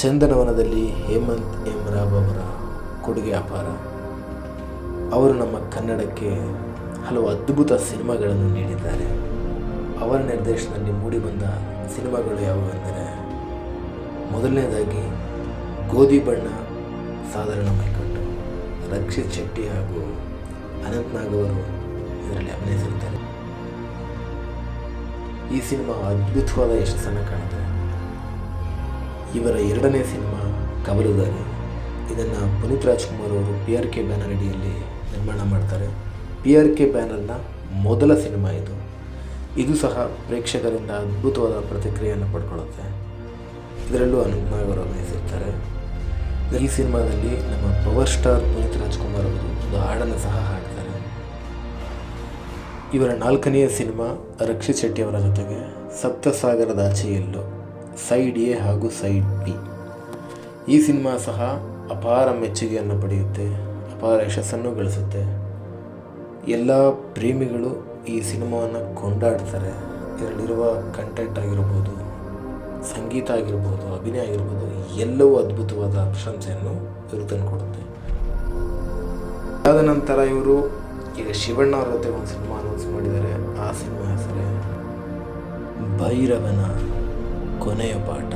ಚಂದನವನದಲ್ಲಿ Hemant M ಅವರ ಕೊಡುಗೆ ಅಪಾರ. ಅವರು ನಮ್ಮ ಕನ್ನಡಕ್ಕೆ ಹಲವು ಅದ್ಭುತ ಸಿನಿಮಾಗಳನ್ನು ನೀಡಿದ್ದಾರೆ. ಅವರ ನಿರ್ದೇಶನದಲ್ಲಿ ಮೂಡಿಬಂದ ಸಿನಿಮಾಗಳು ಯಾವುವೆಂದರೆ ಮೊದಲನೇದಾಗಿ ಗೋಧಿ ಬಣ್ಣ ಸಾಧಾರಣ ಮೈಕಟ್ಟು ರಕ್ಷಿತ್ ಶೆಟ್ಟಿ ಹಾಗೂ ಅನಂತ್ನಾಗ್ ಅವರು ಇದರಲ್ಲಿ ಅಭಿನಯಿಸಿರುತ್ತಾರೆ. ಈ ಸಿನಿಮಾ ಅದ್ಭುತವಾದ ಯಶಸ್ಸನ್ನು ಕಾಣಿದೆ ಇವರ ಎರಡನೇ ಸಿನಿಮಾ ಕಬಲುದಾರಿ ಇದನ್ನು ಪುನೀತ್ ರಾಜ್ಕುಮಾರ್ ಅವರು ಪಿ ಆರ್ ಕೆ ಬ್ಯಾನರ್ ಅಡಿಯಲ್ಲಿ ನಿರ್ಮಾಣ ಮಾಡ್ತಾರೆ. ಪಿ ಆರ್ ಕೆ ಬ್ಯಾನರ್ನ ಮೊದಲ ಸಿನಿಮಾ ಇದು. ಇದು ಸಹ ಪ್ರೇಕ್ಷಕರಿಂದ ಅದ್ಭುತವಾದ ಪ್ರತಿಕ್ರಿಯೆಯನ್ನು ಪಡ್ಕೊಳ್ಳುತ್ತೆ. ಇದರಲ್ಲೂ ಅವರು ಅಭಿನಯಿಸಿರ್ತಾರೆ. ಈ ಸಿನಿಮಾದಲ್ಲಿ ನಮ್ಮ ಪವರ್ ಸ್ಟಾರ್ ಪುನೀತ್ ರಾಜ್ಕುಮಾರ್ ಅವರು ಒಂದು ಹಾಡನ್ನು ಸಹ ಹಾಡ್ತಾರೆ. ಇವರ ನಾಲ್ಕನೆಯ ಸಿನಿಮಾ ರಕ್ಷಿತ್ ಶೆಟ್ಟಿ ಅವರ ಜೊತೆಗೆ ಸಪ್ತಸಾಗರದ ಆಚೆಯಲ್ಲೂ ಸೈಡ್ ಎ ಹಾಗೂ ಸೈಡ್ ಬಿ. ಈ ಸಿನಿಮಾ ಸಹ ಅಪಾರ ಮೆಚ್ಚುಗೆಯನ್ನು ಪಡೆಯುತ್ತೆ, ಅಪಾರ ಯಶಸ್ಸನ್ನು ಗಳಿಸುತ್ತೆ. ಎಲ್ಲ ಪ್ರೇಮಿಗಳು ಈ ಸಿನಿಮಾವನ್ನು ಕೊಂಡಾಡ್ತಾರೆ. ಇದರಲ್ಲಿರುವ ಕಂಟೆಂಟ್ ಆಗಿರ್ಬೋದು, ಸಂಗೀತ ಆಗಿರ್ಬೋದು, ಅಭಿನಯ ಆಗಿರ್ಬೋದು, ಎಲ್ಲವೂ ಅದ್ಭುತವಾದ ಪ್ರಶಂಸೆಯನ್ನು ಇವರು ತಂದುಕೊಡುತ್ತೆ. ಅದಾದ ನಂತರ ಇವರು ಈಗ ಶಿವಣ್ಣ ಅವರ ಜೊತೆ ಒಂದು ಸಿನಿಮಾ ಅನೌನ್ಸ್ ಮಾಡಿದ್ದಾರೆ. ಆ ಸಿನಿಮಾ ಹೆಸರೇ ಭೈರವನ. కొనేయ పాట